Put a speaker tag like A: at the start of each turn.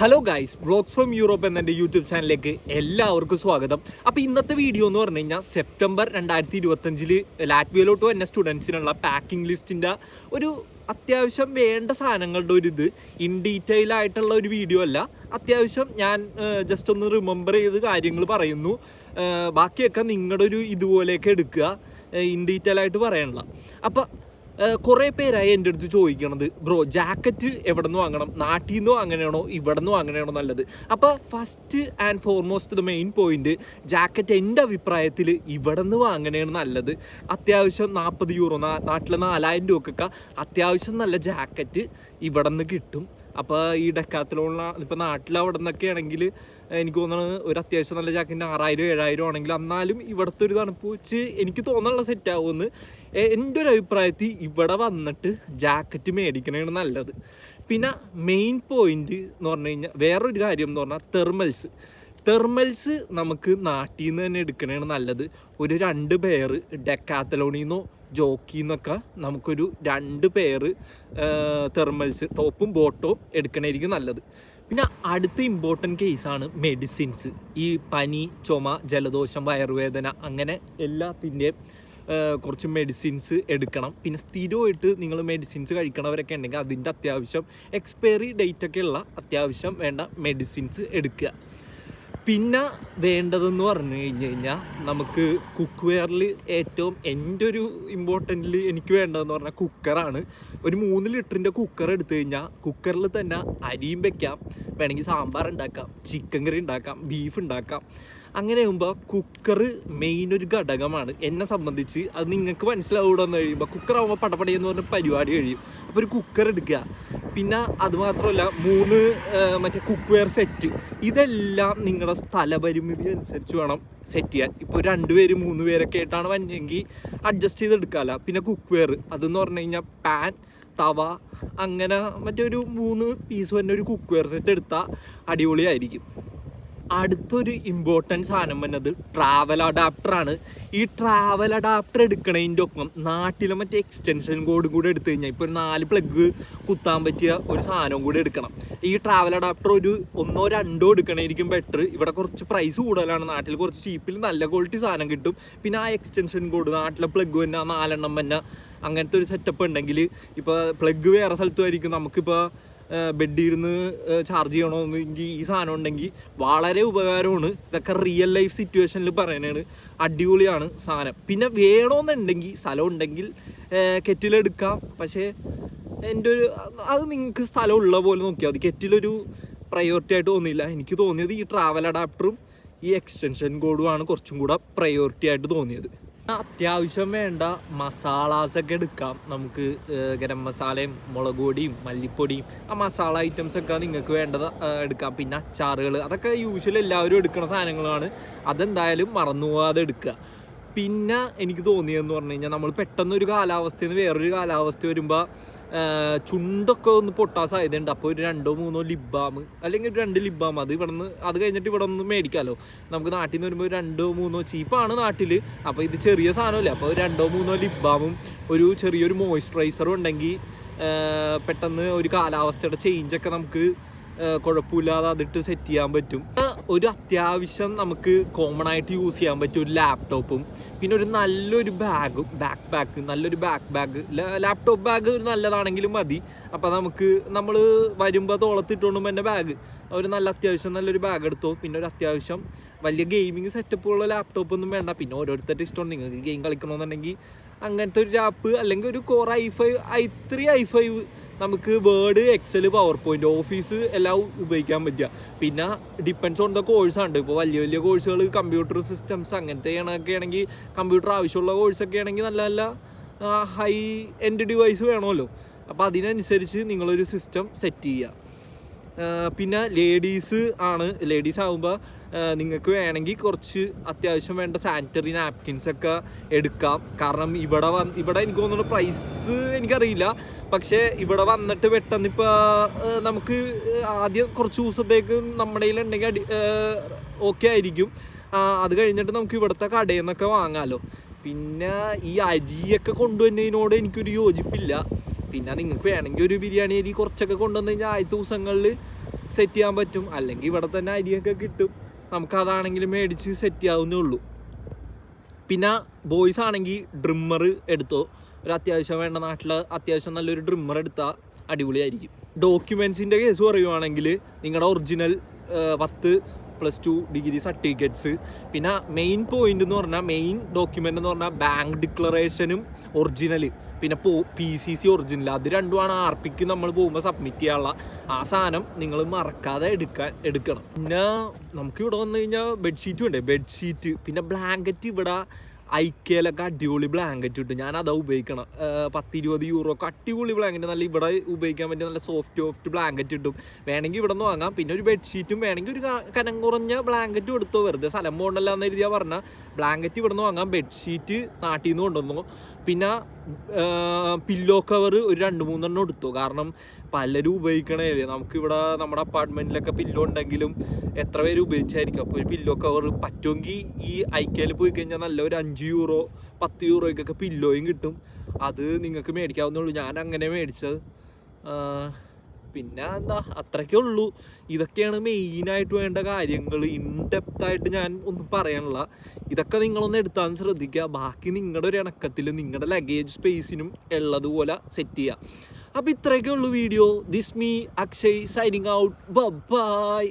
A: Hello guys vlogs from Europe എന്ന എന്റെ YouTube ചാനലിലേക്ക് എല്ലാവർക്കും സ്വാഗതം. അപ്പോൾ ഇന്നത്തെ വീഡിയോ എന്ന് പറഞ്ഞു കഴിഞ്ഞാൽ സെപ്റ്റംബർ രണ്ടായിരത്തി ഇരുപത്തഞ്ചിൽ ലാറ്റ്വിയയിലോട്ട് വന്ന സ്റ്റുഡൻസിനുള്ള പാക്കിംഗ് ലിസ്റ്റിന്റെ ഒരു അത്യാവശ്യം വേണ്ട സാധനങ്ങളുടെ ഒരു ഇത്. ഇൻ ഡീറ്റെയിൽ ആയിട്ടുള്ള ഒരു വീഡിയോ അല്ല. അത്യാവശ്യം ഞാൻ ജസ്റ്റ് ഒന്ന് റിമെമ്പർ ചെയ്ത് കാര്യങ്ങൾ പറയുന്നു. ബാക്കിയൊക്കെ നിങ്ങളുടെ ഒരു ഇതുപോലെയൊക്കെ എടുക്കുക. ഇൻ ഡീറ്റെയിൽ ആയിട്ട് പറയണില്ല അപ്പോൾ കുറേ പേരായി എന്റെ അടുത്ത് ചോദിക്കണത് ബ്രോ ജാക്കറ്റ് എവിടെ നിന്ന് വാങ്ങണം? നാട്ടിൽ നിന്നോ അങ്ങനെയാണോ? ഇവിടെ നിന്നോ അങ്ങനെയാണോ നല്ലത്? അപ്പോൾ first and foremost the main point jacket എന്റെ അഭിപ്രായത്തിൽ ഇവിടെ നിന്ന് വാങ്ങണേണ് നല്ലത്. അത്യാവശ്യം നാൽപ്പത് യൂറോ നാട്ടിലെ നാലായിരം രൂപക്കൊക്കെ അത്യാവശ്യം നല്ല ജാക്കറ്റ് ഇവിടെ നിന്ന് കിട്ടും. അപ്പോൾ ഈ ഡെക്കാത്തലോണിലാണ് ഇപ്പോൾ നാട്ടിൽ അവിടെ നിന്നൊക്കെ ആണെങ്കിൽ എനിക്ക് തോന്നുന്നത് ഒരു അത്യാവശ്യം നല്ല ജാക്കറ്റിന് ആറായിരം ഏഴായിരം ആണെങ്കിൽ എന്നാലും ഇവിടുത്തെ ഒരു തണുപ്പ് വെച്ച് എനിക്ക് തോന്നാനുള്ള സെറ്റ് ആവുമെന്ന് എന്റെ ഒരു അഭിപ്രായത്തിൽ ഇവിടെ വന്നിട്ട് ജാക്കറ്റ് മേടിക്കണതാണ് നല്ലത്. പിന്നെ മെയിൻ പോയിന്റ് എന്ന് പറഞ്ഞു കഴിഞ്ഞാൽ വേറൊരു കാര്യം എന്ന് പറഞ്ഞാൽ തെർമൽസ് തെർമൽസ് നമുക്ക് നാട്ടിൽ നിന്ന് തന്നെ എടുക്കണതാണ് നല്ലത്. ഒരു രണ്ട് പേർ ഡെക്കാത്തലോണിന്നോ ജോക്കിന്നൊക്കെ നമുക്കൊരു രണ്ട് പേര് തെർമൽസ് ടോപ്പും ബോട്ടവും എടുക്കണമായിരിക്കും നല്ലത്. പിന്നെ അടുത്ത ഇമ്പോർട്ടന്റ് കേസാണ് മെഡിസിൻസ് ഈ പനി ചുമ ജലദോഷം വയറുവേദന അങ്ങനെ എല്ലാത്തിന്റെയും കുറച്ച് മെഡിസിൻസ് എടുക്കണം. പിന്നെ സ്ഥിരമായിട്ട് നിങ്ങൾ മെഡിസിൻസ് കഴിക്കണവരൊക്കെ ഉണ്ടെങ്കിൽ അതിന്റെ അത്യാവശ്യം എക്സ്പയറി ഡേറ്റ് ഒക്കെ ഉള്ള അത്യാവശ്യം വേണ്ട മെഡിസിൻസ് എടുക്കുക. പിന്നെ വേണ്ടതെന്ന് പറഞ്ഞു കഴിഞ്ഞു കഴിഞ്ഞാൽ നമുക്ക് കുക്ക് വെയറിൽ ഏറ്റവും എന്റെ ഒരു ഇമ്പോർട്ടന്റിൽ എനിക്ക് വേണ്ടതെന്ന് പറഞ്ഞാൽ കുക്കറാണ്. ഒരു മൂന്ന് ലിറ്ററിന്റെ കുക്കർ എടുത്തു കഴിഞ്ഞാൽ കുക്കറിൽ തന്നെ അരിയും വെക്കാം. വേണമെങ്കിൽ സാമ്പാർ ഉണ്ടാക്കാം ചിക്കൻ കറി ഉണ്ടാക്കാം ബീഫ് ഉണ്ടാക്കാം. അങ്ങനെ ആകുമ്പോൾ കുക്കർ മെയിൻ ഒരു ഘടകമാണ്. എന്നെ സംബന്ധിച്ച് അത് നിങ്ങൾക്ക് മനസ്സിലാവൂടെന്ന് കഴിയുമ്പോൾ കുക്കറാകുമ്പോൾ പടപടിയെന്ന് പറഞ്ഞ പരിപാടി കഴിയും. അപ്പോൾ ഒരു കുക്കർ എടുക്കുക. പിന്നെ അതുമാത്രമല്ല മൂന്ന് മറ്റേ കുക്ക് വെയർ സെറ്റ് ഇതെല്ലാം നിങ്ങളുടെ സ്ഥലപരിമിതി അനുസരിച്ച് വേണം സെറ്റ് ചെയ്യാൻ. ഇപ്പോൾ രണ്ട് പേര് മൂന്ന് പേരൊക്കെ ആയിട്ടാണ് വന്നെങ്കിൽ അഡ്ജസ്റ്റ് ചെയ്തെടുക്കാമല്ല പിന്നെ കുക്ക് വെയർ അതെന്ന് പറഞ്ഞു കഴിഞ്ഞാൽ പാൻ തവ അങ്ങനെ മറ്റൊരു മൂന്ന് പീസ് തന്നെ ഒരു കുക്ക് വെയർ സെറ്റ് എടുത്താൽ അടിപൊളിയായിരിക്കും. അടുത്തൊരു ഇമ്പോർട്ടന്റ് സാധനം വന്നത് ട്രാവൽ അഡാപ്റ്ററാണ് ഈ ട്രാവൽ അഡാപ്റ്റർ എടുക്കണതിന്റെ ഒപ്പം നാട്ടിലെ മറ്റേ എക്സ്റ്റൻഷൻ കോഡും കൂടെ എടുത്തു കഴിഞ്ഞാൽ ഇപ്പോൾ ഒരു നാല് പ്ലഗ് കുത്താൻ പറ്റിയ ഒരു സാധനവും കൂടെ എടുക്കണം. ഈ ട്രാവൽ അഡാപ്റ്റർ ഒരു ഒന്നോ രണ്ടോ എടുക്കണമായിരിക്കും ബെറ്റർ ഇവിടെ കുറച്ച് പ്രൈസ് കൂടുതലാണ്. നാട്ടിൽ കുറച്ച് ചീപ്പിൽ നല്ല ക്വാളിറ്റി സാധനം കിട്ടും. പിന്നെ ആ എക്സ്റ്റൻഷൻ കോഡ് നാട്ടിലെ പ്ലഗ് തന്നെ നാലെണ്ണം തന്നെ അങ്ങനത്തെ ഒരു സെറ്റപ്പ് ഉണ്ടെങ്കിൽ ഇപ്പോൾ പ്ലഗ് വേറെ സ്ഥലത്തുമായിരിക്കും. നമുക്കിപ്പോൾ ബെഡിൽ ഇരുന്ന് ചാർജ് ചെയ്യണമെന്നെങ്കിൽ ഈ സാധനം ഉണ്ടെങ്കിൽ വളരെ ഉപകാരമാണ്. ഇതൊക്കെ റിയൽ ലൈഫ് സിറ്റുവേഷനിൽ പറയണതാണ് അടിപൊളിയാണ് സാധനം. പിന്നെ വേണമെന്നുണ്ടെങ്കിൽ സ്ഥലം ഉണ്ടെങ്കിൽ കെറ്റിലെടുക്കാം പക്ഷേ എന്റെ ഒരു അത് നിങ്ങൾക്ക് സ്ഥലം ഉള്ള പോലെ നോക്കിയാൽ മതി. കെറ്റിലൊരു പ്രയോറിറ്റി ആയിട്ട് തോന്നിയില്ല. എനിക്ക് തോന്നിയത് ഈ ട്രാവൽ അഡാപ്റ്ററും ഈ എക്സ്റ്റൻഷൻ കോഡുമാണ് കുറച്ചും കൂടെ പ്രയോറിറ്റി ആയിട്ട് തോന്നിയത്. അത്യാവശ്യം വേണ്ട മസാലാസ് ഒക്കെ എടുക്കാം. നമുക്ക് ഗരം മസാലയും മുളക് പൊടിയും മല്ലിപ്പൊടിയും ആ മസാല ഐറ്റംസ് ഒക്കെ നിങ്ങൾക്ക് വേണ്ടത് എടുക്കാം. പിന്നെ അച്ചാറുകൾ അതൊക്കെ യൂഷ്വലി എല്ലാവരും എടുക്കുന്ന സാധനങ്ങളാണ്. അതെന്തായാലും മറന്നു പോകാതെ എടുക്കുക. പിന്നെ എനിക്ക് തോന്നിയതെന്ന് പറഞ്ഞു കഴിഞ്ഞാൽ നമ്മൾ പെട്ടെന്ന് ഒരു കാലാവസ്ഥയിൽ നിന്ന് വേറൊരു കാലാവസ്ഥ വരുമ്പോൾ ചുണ്ടൊക്കെ ഒന്ന് പൊട്ടാൻ സാധ്യതയുണ്ട്. അപ്പോൾ ഒരു രണ്ടോ മൂന്നോ ലിബാം അല്ലെങ്കിൽ ഒരു രണ്ട് ലിബാം അത് ഇവിടെ നിന്ന് അത് കഴിഞ്ഞിട്ട് ഇവിടെ നിന്ന് മേടിക്കാമല്ലോ നമുക്ക് നാട്ടിൽ നിന്ന് വരുമ്പോൾ രണ്ടോ മൂന്നോ ചീപ്പാണ് നാട്ടിൽ അപ്പോൾ ഇത് ചെറിയ സാധനമല്ലേ? അപ്പോൾ രണ്ടോ മൂന്നോ ലിബാമും ഒരു ചെറിയൊരു മോയ്സ്ചറൈസറും ഉണ്ടെങ്കിൽ പെട്ടെന്ന് ഒരു കാലാവസ്ഥയുടെ ചേഞ്ചൊക്കെ നമുക്ക് കുഴപ്പമില്ലാതെ അതിട്ട് സെറ്റ് ചെയ്യാൻ പറ്റും. ഒരു അത്യാവശ്യം നമുക്ക് കോമൺ ആയിട്ട് യൂസ് ചെയ്യാൻ പറ്റും ഒരു ലാപ്ടോപ്പും പിന്നെ ഒരു നല്ലൊരു ബാഗും ബാക്ക് ബാഗ് നല്ലൊരു ബാക്ക് ബാഗ് ലാപ്ടോപ്പ് ബാഗ് ഒരു നല്ലതാണെങ്കിലും മതി. അപ്പോൾ നമുക്ക് നമ്മൾ വരുമ്പോൾ തോളത്തിട്ടുകൊണ്ടും എന്റെ ബാഗ് ഒരു നല്ല അത്യാവശ്യം നല്ലൊരു ബാഗ് എടുത്തോ. പിന്നെ ഒരു അത്യാവശ്യം വലിയ ഗെയിമിങ് സെറ്റപ്പുള്ള ലാപ്ടോപ്പ് ഒന്നും വേണ്ട. പിന്നെ ഓരോരുത്തരുടെ ഇഷ്ടമാണ്. നിങ്ങൾക്ക് ഗെയിം കളിക്കണമെന്നുണ്ടെങ്കിൽ അങ്ങനത്തെ ഒരു ആപ്പ് അല്ലെങ്കിൽ ഒരു core i five i three i five നമുക്ക് Word Excel PowerPoint Office എല്ലാം ഉപയോഗിക്കാൻ പറ്റുക. പിന്നെ ഡിപ്പെൻസ് ഓൺ ദ കോഴ്സാണ് ഇപ്പോൾ വലിയ വലിയ കോഴ്സുകൾ കമ്പ്യൂട്ടർ സിസ്റ്റംസ് അങ്ങനത്തെ ഒക്കെ ആണെങ്കിൽ കമ്പ്യൂട്ടർ ആവശ്യമുള്ള കോഴ്സൊക്കെ ആണെങ്കിൽ നല്ല നല്ല ഹൈ എൻഡ് ഡിവൈസ് വേണമല്ലോ. അപ്പോൾ അതിനനുസരിച്ച് നിങ്ങളൊരു സിസ്റ്റം സെറ്റ് ചെയ്യുക. പിന്നെ ലേഡീസ് ആണ്. ലേഡീസ് ആകുമ്പോൾ നിങ്ങൾക്ക് വേണമെങ്കിൽ കുറച്ച് അത്യാവശ്യം വേണ്ട സാനിറ്ററി നാപ്കിൻസ് ഒക്കെ എടുക്കാം. കാരണം ഇവിടെ വന്ന് ഇവിടെ എനിക്ക് തോന്നുന്നു പ്രൈസ് എനിക്കറിയില്ല. പക്ഷേ ഇവിടെ വന്നിട്ട് പെട്ടെന്ന് ഇപ്പോൾ നമുക്ക് ആദ്യം കുറച്ച് ദിവസത്തേക്ക് നമ്മുടെ കയ്യിലുണ്ടെങ്കിൽ അടി ഓക്കെ ആയിരിക്കും. അത് കഴിഞ്ഞിട്ട് നമുക്ക് ഇവിടുത്തെ കടയിൽ നിന്നൊക്കെ വാങ്ങാമല്ലോ പിന്നെ ഈ അരിയൊക്കെ കൊണ്ടുവന്നതിനോട് എനിക്കൊരു യോജിപ്പില്ല. പിന്നെ നിങ്ങൾക്ക് വേണമെങ്കിൽ ഒരു ബിരിയാണി അരി കുറച്ചൊക്കെ കൊണ്ടുവന്നു കഴിഞ്ഞാൽ ആദ്യത്തെ ദിവസങ്ങളിൽ സെറ്റ് ചെയ്യാൻ പറ്റും. അല്ലെങ്കിൽ ഇവിടെ തന്നെ അരിയൊക്കെ കിട്ടും. നമുക്ക് നമുക്കതാണെങ്കിൽ മേടിച്ച് സെറ്റ് ചെയ്യാവുന്നേ ഉള്ളൂ. പിന്നെ ബോയ്സ് ആണെങ്കിൽ ഡ്രിമ്മർ എടുത്തോ? ഒരു അത്യാവശ്യം വേണ്ട നാട്ടിൽ അത്യാവശ്യം നല്ലൊരു ഡ്രിമ്മർ എടുത്താൽ അടിപൊളിയായിരിക്കും. ഡോക്യുമെൻസിന്റെ കേസ് പറയുവാണെങ്കിൽ നിങ്ങളുടെ ഒറിജിനൽ പത്ത് പ്ലസ് ടു ഡിഗ്രി സർട്ടിഫിക്കറ്റ്സ് പിന്നെ മെയിൻ പോയിന്റ് എന്ന് പറഞ്ഞാൽ മെയിൻ ഡോക്യുമെന്റ് എന്ന് പറഞ്ഞാൽ ബാങ്ക് ഡിക്ലറേഷനും ഒറിജിനൽ പിന്നെ പോ പി സി സി ഒറിജിനൽ അത് രണ്ടുമാണ് ആർ പിക്ക് നമ്മൾ പോകുമ്പോൾ സബ്മിറ്റ് ചെയ്യാനുള്ള. ആ സാധനം നിങ്ങൾ മറക്കാതെ എടുക്കാൻ എടുക്കണം. പിന്നെ നമുക്ക് ഇവിടെ വന്നു കഴിഞ്ഞാൽ ബെഡ്ഷീറ്റ് വേണ്ടേ ബെഡ്ഷീറ്റ് പിന്നെ ബ്ലാങ്കറ്റ് ഇവിടെ ഐക്കയിലൊക്കെ അടിപൊളി ബ്ലാങ്കറ്റ് കിട്ടും ഞാൻ അതാ ഉപയോഗിക്കണം. പത്ത് ഇരുപത് യൂറോ ഒക്കെ അടിപൊളി ബ്ലാങ്കറ്റ് നല്ല ഇവിടെ ഉപയോഗിക്കാൻ പറ്റിയ നല്ല സോഫ്റ്റ് സോഫ്റ്റ് ബ്ലാങ്കറ്റ് കിട്ടും വേണമെങ്കിൽ ഇവിടെ നിന്ന് വാങ്ങാം. പിന്നെ ഒരു ബെഡ്ഷീറ്റും വേണമെങ്കിൽ ഒരു കനം കുറഞ്ഞ ബ്ലാങ്കറ്റ് എടുത്തോ. വെറുതെ സ്ഥലം പോകണ്ടല്ലോ എന്ന് എഴുതിയാൽ പറഞ്ഞാൽ ബ്ലാങ്കറ്റ് ഇവിടെ നിന്ന് വാങ്ങാം. ബെഡ്ഷീറ്റ് നാട്ടിൽ നിന്ന് കൊണ്ടുവന്നു. പിന്നെ പില്ലോ കവർ ഒരു രണ്ട് മൂന്നെണ്ണം എടുത്തു. കാരണം പലരും ഉപയോഗിക്കണേ. നമുക്കിവിടെ നമ്മുടെ അപ്പാർട്ട്മെന്റിലൊക്കെ പില്ലോ ഉണ്ടെങ്കിലും എത്ര പേര് ഉപയോഗിച്ചായിരിക്കും? അപ്പോൾ ഒരു പില്ലോ കവർ പറ്റുമെങ്കിൽ ഈ ഐക്കയിൽ പോയി കഴിഞ്ഞാൽ നല്ല ഒരു അഞ്ച് യൂറോ പത്ത് യൂറോയ്ക്കൊക്കെ പില്ലോയും കിട്ടും. അത് നിങ്ങൾക്ക് മേടിക്കാവുന്നേ ഉള്ളൂ. ഞാൻ അങ്ങനെ മേടിച്ചത്. പിന്നെ എന്താ അത്രയ്ക്കേ ഉള്ളൂ. ഇതൊക്കെയാണ് മെയിനായിട്ട് വേണ്ട കാര്യങ്ങൾ ഇൻഡെപ്തായിട്ട് ഞാൻ ഒന്നും പറയാനുള്ള ഇതൊക്കെ നിങ്ങളൊന്ന് എടുത്താൽ ശ്രദ്ധിക്കുക. ബാക്കി നിങ്ങളുടെ ഒരു ഇണക്കത്തിൽ നിങ്ങളുടെ ലഗേജ് സ്പേസിനും ഉള്ളതുപോലെ സെറ്റ് ചെയ്യുക അപ്പോൾ ഇത്രയൊക്കെ ഉള്ളൂ video this me Akshay signing out bye